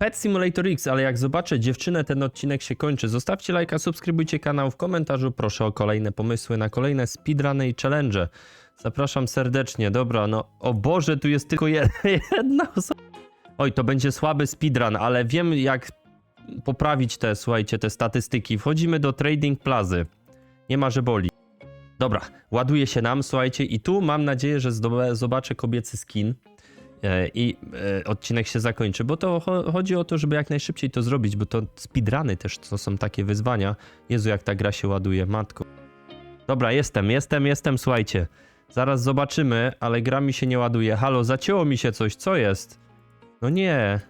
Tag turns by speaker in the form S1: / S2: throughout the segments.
S1: Pet Simulator X, ale jak zobaczę dziewczynę, ten odcinek się kończy. Zostawcie lajka, subskrybujcie kanał, w komentarzu proszę o kolejne pomysły na kolejne speedruny i challenge. Zapraszam serdecznie, dobra, no o Boże, tu jest tylko jed- jedna osoba. Oj, to będzie słaby speedrun, ale wiem jak poprawić te, słuchajcie, te statystyki. Wchodzimy do Trading Plazy. Nie ma, że boli. Dobra, ładuje się nam, słuchajcie, i tu mam nadzieję, że zobaczę kobiecy skin i e, odcinek się zakończy, bo to cho- chodzi o to, żeby jak najszybciej to zrobić, bo to speedruny też to są takie wyzwania. Jezu, jak ta gra się ładuje, matko. Dobra, jestem, jestem, jestem, słuchajcie. Zaraz zobaczymy, ale gra mi się nie ładuje. Halo, zacięło mi się coś, co jest? No nie.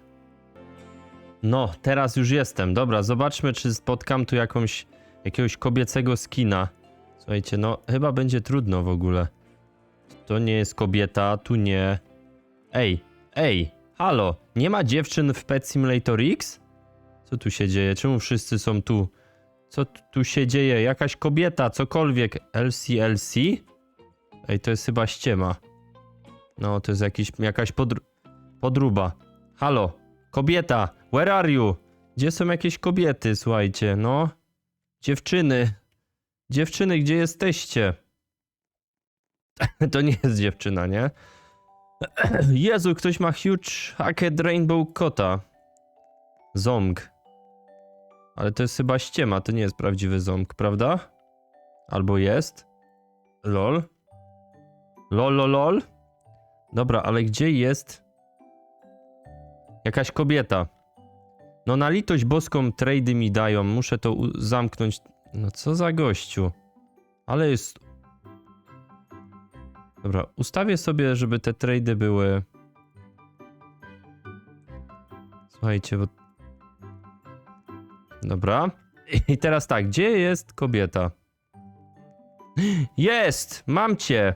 S1: No, teraz już jestem. Dobra, zobaczmy, czy spotkam tu jakąś, jakiegoś kobiecego skina. Słuchajcie, no chyba będzie trudno w ogóle. To nie jest kobieta, tu nie. Ej, ej, halo, nie ma dziewczyn w Pet Simulator X? Co tu się dzieje? Czemu wszyscy są tu? Co tu- się dzieje? Jakaś kobieta, cokolwiek. LCLC? Ej, to jest chyba ściema. No, to jest jakiś, jakaś podr podruba. Halo, kobieta, where are you? Gdzie są jakieś kobiety, słuchajcie, no? Dziewczyny, Dziewczyny, gdzie jesteście? To nie jest dziewczyna, nie? Jezu, ktoś ma huge hacked rainbow kota. Zomg. Ale to jest chyba ściema, to nie jest prawdziwy ząg, prawda? Albo jest? Lol. Lol, lol, lol. Dobra, ale gdzie jest jakaś kobieta? No na litość boską trady mi dają, muszę to zamknąć. No co za gościu. Ale jest... Dobra, ustawię sobie, żeby te trady były... Słuchajcie, bo... Dobra. I teraz tak, gdzie jest kobieta? Jest! Mam cię!